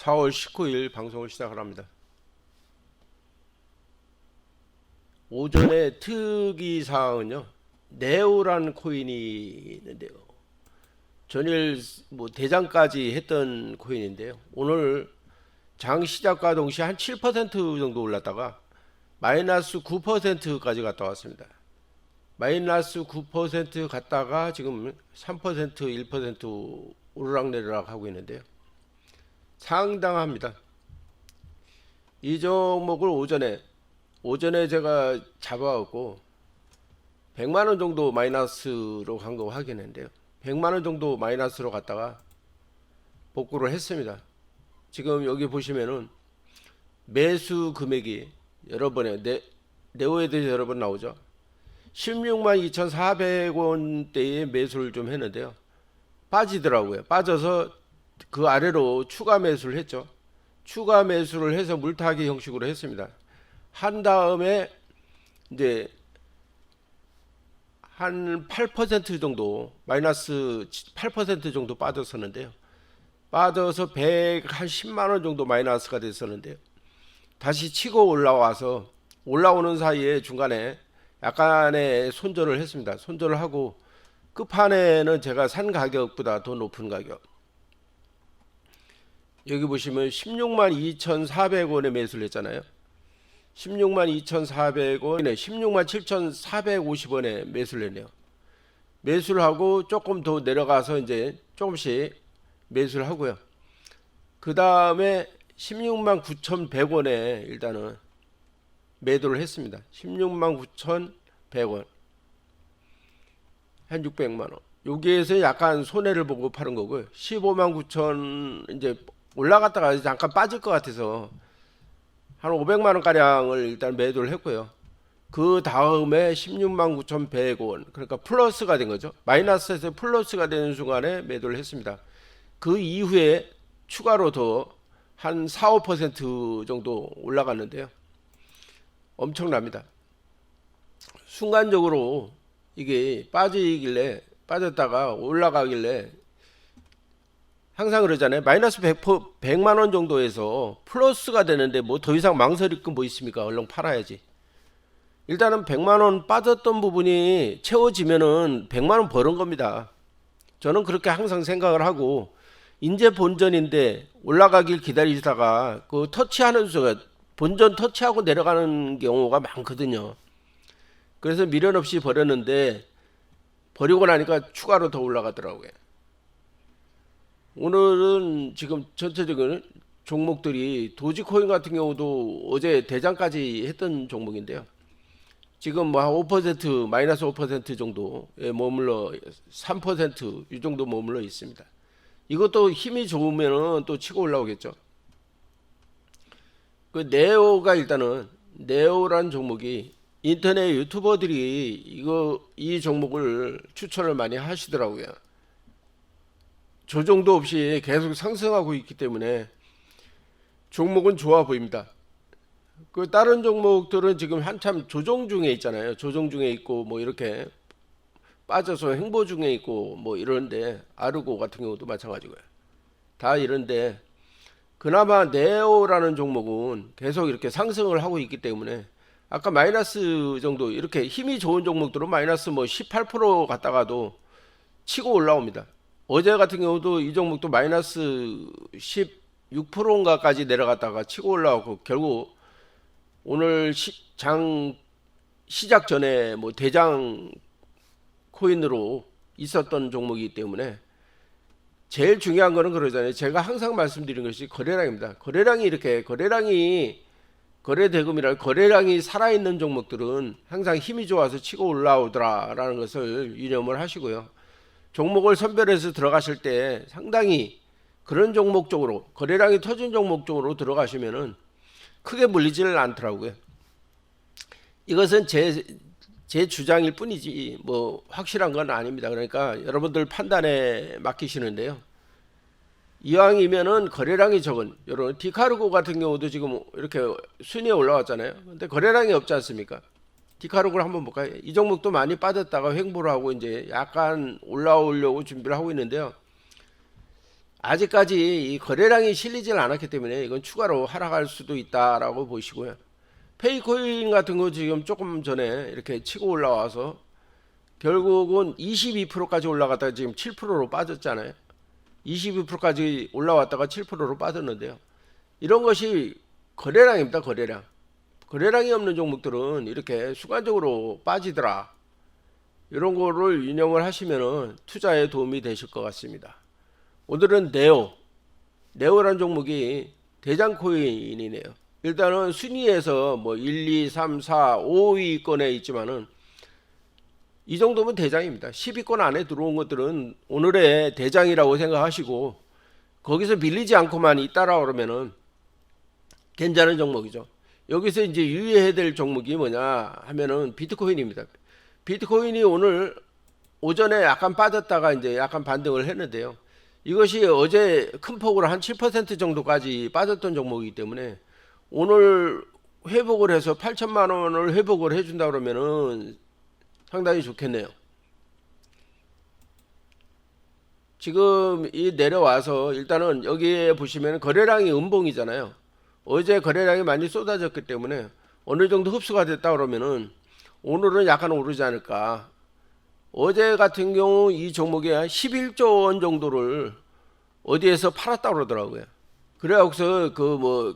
4월 19일 방송을 시작을 합니다. 오전에 특이 사항은요. 네오라는 코인이 있는데요. 전일 뭐 대장까지 했던 코인인데요. 오늘 장 시작과 동시에 한 7% 정도 올랐다가 마이너스 9%까지 갔다 왔습니다. 마이너스 9% 갔다가 지금 3% 1% 오르락내리락 하고 있는데요. 상당합니다. 이 종목을 오전에 오전에 제가 잡아왔고 100만 원 정도 마이너스로 간 거 확인했는데요. 100만 원 정도 마이너스로 갔다가 복구를 했습니다. 지금 여기 보시면은 매수 금액이 여러 번에 네, 네오에 대해서 여러 번 나오죠. 16만 2,400원대에 매수를 좀 했는데요. 빠지더라고요. 빠져서 그 아래로 추가 매수를 했죠. 추가 매수를 해서 물타기 형식으로 했습니다. 한 다음에 이제 한 8% 정도 마이너스 8% 정도 빠졌었는데요. 빠져서 110만 원 정도 마이너스가 됐었는데요. 다시 치고 올라와서 올라오는 사이에 중간에 약간의 손절을 했습니다. 손절을 하고 끝판에는 제가 산 가격보다 더 높은 가격. 여기 보시면 16만 2,400원에 매수를 했잖아요. 16만 2,400원에 16만 7,450원에 매수를 했네요. 매수를 하고 조금 더 내려가서 이제 조금씩 매수를 하고요. 그 다음에 16만 9,100원에 일단은 매도를 했습니다. 16만 9,100원. 한 600만 원. 여기에서 약간 손해를 보고 파는 거고요. 15만 9천 이제 올라갔다가 잠깐 빠질 것 같아서 한 500만 원 가량을 일단 매도를 했고요. 그 다음에 16만 9,100원 그러니까 플러스가 된 거죠. 마이너스에서 플러스가 되는 순간에 매도를 했습니다. 그 이후에 추가로 더 한 4, 5% 정도 올라갔는데요. 엄청납니다. 순간적으로 이게 빠지길래 빠졌다가 올라가길래 항상 그러잖아요. 마이너스 100, 100만 원 정도에서 플러스가 되는데 뭐 더 이상 망설일 건 뭐 있습니까? 얼른 팔아야지. 일단은 100만 원 빠졌던 부분이 채워지면은 100만 원 버는 겁니다. 저는 그렇게 항상 생각을 하고 인제 본전인데 올라가길 기다리다가 그 터치하는 수가 본전 터치하고 내려가는 경우가 많거든요. 그래서 미련 없이 버렸는데 버리고 나니까 추가로 더 올라가더라고요. 오늘은 지금 전체적인 종목들이 도지코인 같은 경우도 어제 대장까지 했던 종목인데요. 지금 뭐5% 마이너스 5% 정도에 머물러 3%이 정도 머물러 있습니다. 이것도 힘이 좋으면은 또 치고 올라오겠죠. 그 네오가 일단은 네오라는 종목이 인터넷 유튜버들이 이거 이 종목을 추천을 많이 하시더라고요. 조정도 없이 계속 상승하고 있기 때문에 종목은 좋아 보입니다. 그 다른 종목들은 지금 한참 조정 중에 있잖아요. 조정 중에 있고 뭐 이렇게 빠져서 행보 중에 있고 뭐 이런데 아르고 같은 경우도 마찬가지고요. 다 이런데 그나마 네오라는 종목은 계속 이렇게 상승을 하고 있기 때문에 아까 마이너스 정도 이렇게 힘이 좋은 종목들은 마이너스 뭐 18% 갔다가도 치고 올라옵니다. 어제 같은 경우도 이 종목도 마이너스 16%인가까지 내려갔다가 치고 올라오고 결국 오늘 시, 장 시작 전에 뭐 대장 코인으로 있었던 종목이기 때문에 제일 중요한 거는 그러잖아요. 제가 항상 말씀드린 것이 거래량입니다. 거래량이 이렇게 거래량이 거래 대금이라 거래량이 살아있는 종목들은 항상 힘이 좋아서 치고 올라오더라라는 것을 유념을 하시고요. 종목을 선별해서 들어가실 때 상당히 그런 종목 쪽으로 거래량이 터진 종목 쪽으로 들어가시면은 크게 물리지를 않더라고요. 이것은 제, 제 주장일 뿐이지 뭐 확실한 건 아닙니다. 그러니까 여러분들 판단에 맡기시는데요. 이왕이면은 거래량이 적은 이런 디카르고 같은 경우도 지금 이렇게 순위에 올라왔잖아요. 근데 거래량이 없지 않습니까? 디카르고를 한번 볼까요? 이 종목도 많이 빠졌다가 횡보를 하고 이제 약간 올라오려고 준비를 하고 있는데요. 아직까지 이 거래량이 실리질 않았기 때문에 이건 추가로 하락할 수도 있다라고 보시고요. 페이코인 같은 거 지금 조금 전에 이렇게 치고 올라와서 결국은 22%까지 올라갔다가 지금 7%로 빠졌잖아요. 22%까지 올라왔다가 7%로 빠졌는데요. 이런 것이 거래량입니다. 거래량. 거래량이 없는 종목들은 이렇게 순간적으로 빠지더라. 이런 거를 인용을 하시면은 투자에 도움이 되실 것 같습니다. 오늘은 네오, 네오란 종목이 대장 코인이네요. 일단은 순위에서 뭐 1, 2, 3, 4, 5위권에 있지만은 이 정도면 대장입니다. 10위권 안에 들어온 것들은 오늘의 대장이라고 생각하시고 거기서 밀리지 않고만 있다라 그러면은 괜찮은 종목이죠. 여기서 이제 유의해야 될 종목이 뭐냐 하면은 비트코인입니다. 비트코인이 오늘 오전에 약간 빠졌다가 이제 약간 반등을 했는데요. 이것이 어제 큰 폭으로 한 7% 정도까지 빠졌던 종목이기 때문에 오늘 회복을 해서 8천만 원을 회복을 해준다 그러면은 상당히 좋겠네요. 지금 이 내려와서 일단은 여기에 보시면 거래량이 음봉이잖아요. 어제 거래량이 많이 쏟아졌기 때문에 어느 정도 흡수가 됐다 그러면은 오늘은 약간 오르지 않을까. 어제 같은 경우 이 종목에 한 11조 원 정도를 어디에서 팔았다 그러더라고요. 그래갖고서 그 뭐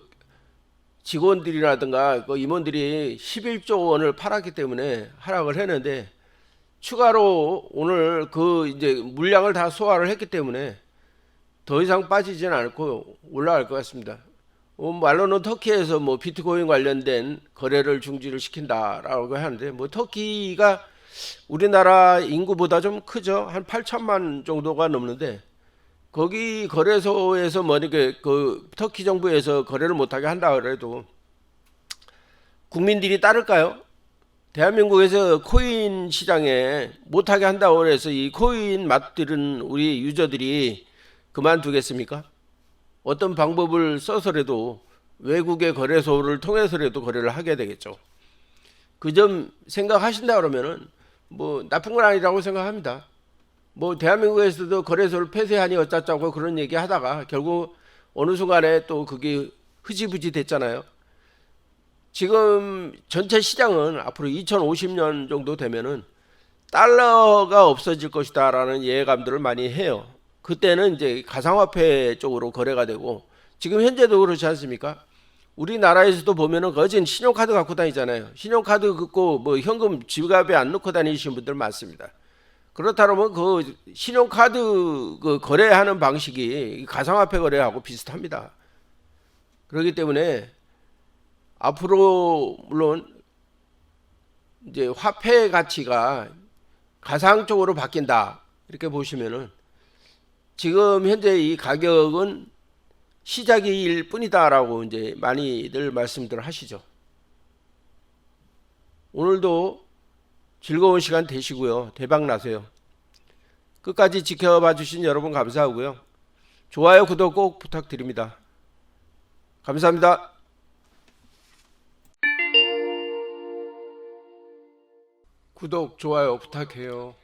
직원들이라든가 그 임원들이 11조 원을 팔았기 때문에 하락을 했는데 추가로 오늘 그 이제 물량을 다 소화를 했기 때문에 더 이상 빠지지는 않고 올라갈 것 같습니다. 어, 말로는 터키에서 뭐 비트코인 관련된 거래를 중지를 시킨다라고 하는데 뭐 터키가 우리나라 인구보다 좀 크죠. 한 8천만 정도가 넘는데 거기 거래소에서 뭐 이렇게 그 터키 정부에서 거래를 못하게 한다 그래도 국민들이 따를까요? 대한민국에서 코인 시장에 못하게 한다고 해서 이 코인 맛들은 우리 유저들이 그만두겠습니까? 어떤 방법을 써서라도 외국의 거래소를 통해서라도 거래를 하게 되겠죠. 그 점 생각하신다 그러면은 뭐 나쁜 건 아니라고 생각합니다. 뭐 대한민국에서도 거래소를 폐쇄하니 어쩌자고 그런 얘기 하다가 결국 어느 순간에 또 그게 흐지부지 됐잖아요. 지금 전체 시장은 앞으로 2050년 정도 되면은 달러가 없어질 것이다라는 예감들을 많이 해요. 그때는 이제 가상화폐 쪽으로 거래가 되고 지금 현재도 그렇지 않습니까? 우리나라에서도 보면은 거진 신용카드 갖고 다니잖아요. 신용카드 갖고 뭐 현금 지갑에 안 넣고 다니시는 분들 많습니다. 그렇다면 그 신용카드 그 거래하는 방식이 가상화폐 거래하고 비슷합니다. 그렇기 때문에 앞으로 물론 이제 화폐 가치가 가상 쪽으로 바뀐다 이렇게 보시면은 지금 현재 이 가격은 시작일 뿐이다라고 이제 많이들 말씀들 하시죠. 오늘도 즐거운 시간 되시고요. 대박 나세요. 끝까지 지켜봐 주신 여러분 감사하고요. 좋아요, 구독 꼭 부탁드립니다. 감사합니다. 구독, 좋아요 부탁해요.